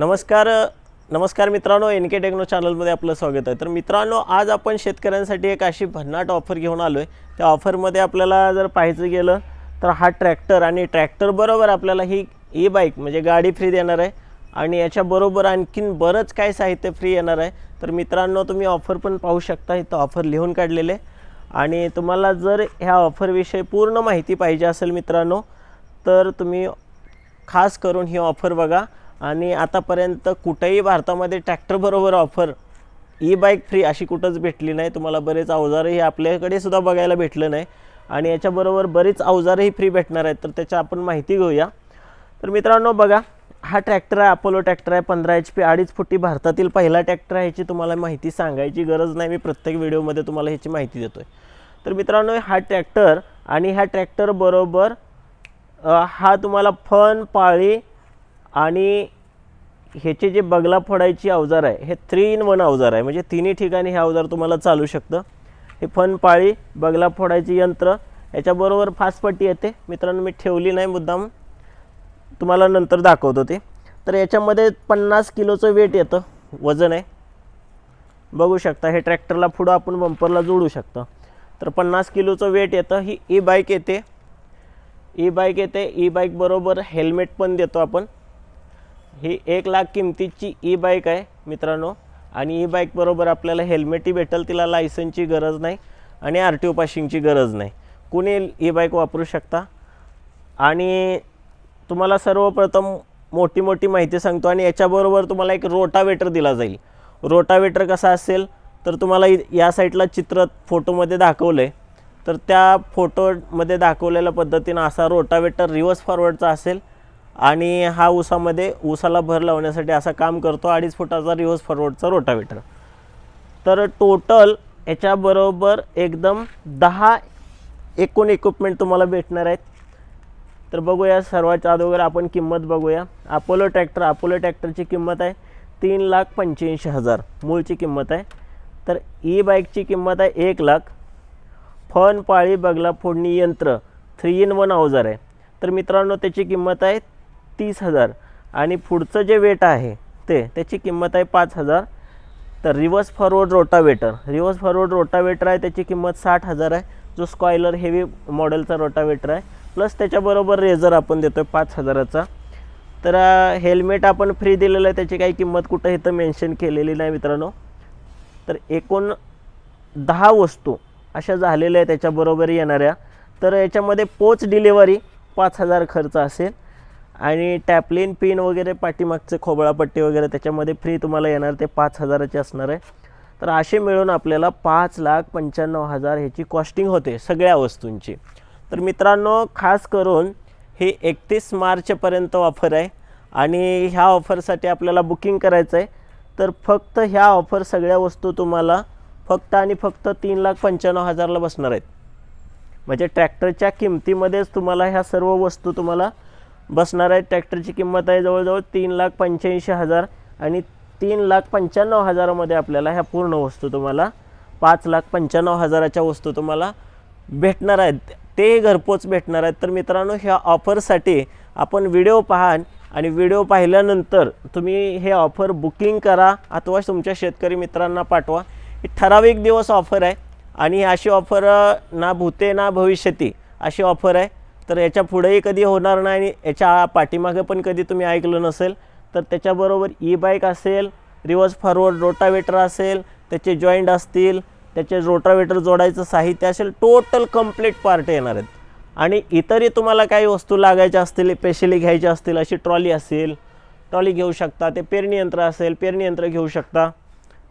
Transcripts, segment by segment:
नमस्कार नमस्कार मित्रांनो एन के टेक्नो चॅनलमध्ये आपलं स्वागत आहे. तर मित्रांनो आज आपण शेतकऱ्यांसाठी एक अशी भन्नाट ऑफर घेऊन आलो आहे त्या ऑफरमध्ये आपल्याला जर पाहायचं गेलं तर हा ट्रॅक्टर आणि ट्रॅक्टरबरोबर आपल्याला ही ई बाईक म्हणजे गाडी फ्री देणार आहे. आणि याच्याबरोबर आणखीन बरंच काय साहित्य फ्री येणार आहे. तर मित्रांनो तुम्ही ऑफर पण पाहू शकता. इथं ऑफर लिहून काढलेले. आणि तुम्हाला जर ह्या ऑफरविषयी पूर्ण माहिती पाहिजे असेल मित्रांनो तर तुम्ही खास करून ही ऑफर बघा. आणि आतापर्यंत कुठेही भारतामध्ये ट्रॅक्टरबरोबर ऑफर ई बाईक फ्री अशी कुठंच भेटली नाही. तुम्हाला बरेच अवजारही आपल्याकडे सुद्धा बघायला भेटलं नाही. आणि याच्याबरोबर बरीच अवजारही फ्री भेटणार आहेत. तर त्याच्या आपण माहिती घेऊया. तर मित्रांनो बघा हा ट्रॅक्टर आहे अपोलो ट्रॅक्टर आहे पंधरा एच पी अडीच फुटी भारतातील पहिला ट्रॅक्टर आहे ह्याची तुम्हाला माहिती सांगायची गरज नाही. मी प्रत्येक व्हिडिओमध्ये तुम्हाला ह्याची माहिती देतो आहे तर मित्रांनो हा ट्रॅक्टर आणि ह्या ट्रॅक्टरबरोबर हा तुम्हाला फन पाळी आणि ह्याचे जे बगला फोडायची अवजार आहे हे थ्री इन वन अवजार आहे. म्हणजे तिन्ही ठिकाणी हे अवजार तुम्हाला चालू शकतं. हे फन पाळी बगला फोडायची यंत्र याच्याबरोबर फास्टपट्टी येते. मित्रांनो मी ठेवली नाही मुद्दाम. तुम्हाला नंतर दाखवतो ते. तर याच्यामध्ये पन्नास किलोचं वेट येतं. वजन आहे. बघू शकता हे ट्रॅक्टरला पुढं आपण बंपरला जोडू शकतो. तर पन्नास किलोचं वेट येतं. ही ई बाईक येते. ई बाईक येते. ई बाईक बरोबर हेल्मेट पण देतो आपण. ही एक लाख किमतीची ई बाईक आहे मित्रांनो. आणि ई बाईकबरोबर आपल्याला हेल्मेटही भेटेल तिला लायसनची गरज नाही आणि आर टी ओ पासिंगची गरज नाही. कुणी ई बाईक वापरू शकता? आणि तुम्हाला सर्वप्रथम मोठी मोठी माहिती सांगतो आणि याच्याबरोबर तुम्हाला एक रोटावेटर दिला जाईल. रोटावेटर कसा असेल? तर तुम्हाला या साईडला चित्र फोटोमध्ये दाखवलं आहे तर त्या फोटोमध्ये दाखवलेल्या पद्धतीनं असा रोटावेटर रिव्हर्स फॉरवर्डचा असेल. आणि हा ऊसामध्ये ऊसाला भर लावण्यासाठी असा काम करतो अडीच फुटाचा रिव्हर्स फॉरवर्डचा रोटावेटर. तर टोटल याच्याबरोबर एकदम दहा एकूण इक्विपमेंट तुम्हाला भेटणार आहेत. तर बघूया सर्वात अगोदर आपण किंमत बघूया. अपोलो ट्रॅक्टर अपोलो ट्रॅक्टरची किंमत आहे तीन लाख पंच्याऐंशी हजार. मूळची किंमत आहे. तर ई बाईकची किंमत आहे एक लाख. फन पाळी बगला फोडणी यंत्र थ्री इन वन अवजार आहे. तर मित्रांनो त्याची किंमत आहे तीस हजार. आणि पुढचं जे वेट आहे ते त्याची किंमत आहे पाच हजार. तर reverse forward rotavator reverse forward rotavator आहे त्याची किंमत साठ हजार आहे. जो स्कॉयलर हेवी मॉडेलचा रोटावेटर आहे. प्लस त्याच्याबरोबर रेझर आपण देतो आहे पाच हजाराचा. तर हेल्मेट आपण फ्री दिलेलं आहे त्याची काही किंमत कुठं इथं मेन्शन केलेली नाही मित्रांनो. तर एकूण दहा वस्तू अशा झालेल्या आहेत त्याच्याबरोबर येणाऱ्या. तर याच्यामध्ये पोच डिलेवरी पाच हजार खर्च असेल. आणि टॅपलिन पिन वगैरे पाठीमागचे खोबळापट्टी वगैरे त्याच्यामध्ये फ्री तुम्हाला येणार ते पाच हजाराचे असणार आहे. तर असे मिळून आपल्याला पाच लाख पंच्याण्णव हजार ह्याची कॉस्टिंग होते सगळ्या वस्तूंची. तर मित्रांनो खास करून ही एकतीस मार्चपर्यंत ऑफर आहे आणि ह्या ऑफरसाठी आपल्याला बुकिंग करायचं आहे तर फक्त ह्या ऑफर सगळ्या वस्तू तुम्हाला फक्त आणि फक्त तीन लाख पंच्याण्णव हजारला बसणार आहेत. म्हणजे ट्रॅक्टरच्या किमतीमध्येच तुम्हाला ह्या सर्व वस्तू तुम्हाला बसणार आहेत ट्रॅक्टरची किंमत आहे जवळजवळ तीन लाख पंच्याऐंशी हजार आणि तीन लाख पंच्याण्णव हजारामध्ये आपल्याला ह्या पूर्ण वस्तू तुम्हाला पाच लाख पंच्याण्णव हजाराच्या वस्तू तुम्हाला भेटणार आहेत. ते घरपोच भेटणार आहेत. तर मित्रांनो ह्या ऑफरसाठी आपण व्हिडिओ पहा आणि व्हिडिओ पाहिल्यानंतर तुम्ही हे ऑफर बुकिंग करा अथवा तुमच्या शेतकरी मित्रांना पाठवा. ही ठराविक दिवस ऑफर आहे आणि अशी ऑफर ना भूते ना भविष्यती अशी ऑफर आहे. तर याच्या पुढेही कधी होणार नाही आणि याच्या पाठीमागे पण कधी तुम्ही ऐकलं नसेल तर त्याच्याबरोबर ई बाईक असेल रिव्हर्स फॉरवर्ड रोटावेटर असेल त्याचे जॉईंट असतील त्याचे रोटावेटर जोडायचं साहित्य असेल टोटल कंप्लीट पार्ट येणार आहेत. आणि इतरही तुम्हाला काही वस्तू लागायच्या असतील स्पेशली घ्यायच्या असतील अशी ट्रॉली असेल ट्रॉली घेऊ शकता ते पेरणी यंत्र असेल पेरणी यंत्र घेऊ शकता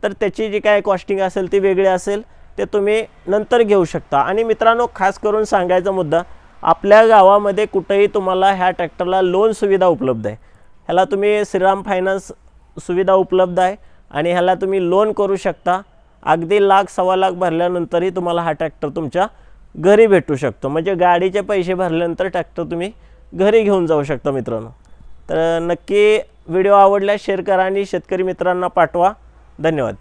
तर त्याची जी काय कॉस्टिंग असेल ती वेगळी असेल ते तुम्ही नंतर घेऊ शकता. आणि मित्रांनो खास करून सांगायचा मुद्दा आपल्या गावामध्ये कुठेही तुम्हाला ह्या ट्रॅक्टरला लोन सुविधा उपलब्ध आहे. ह्याला तुम्ही श्रीराम फायनान्स सुविधा उपलब्ध आहे आणि ह्याला तुम्ही लोन करू शकता. अगदी लाख सव्वा लाख भरल्यानंतरही तुम्हाला हा ट्रॅक्टर तुमच्या घरी भेटू शकतो. म्हणजे गाडीचे पैसे भरल्यानंतर ट्रॅक्टर तुम्ही घरी घेऊन जाऊ शकता मित्रांनो. तर नक्की व्हिडिओ आवडल्यास शेअर करा आणि शेतकरी मित्रांना पाठवा. धन्यवाद.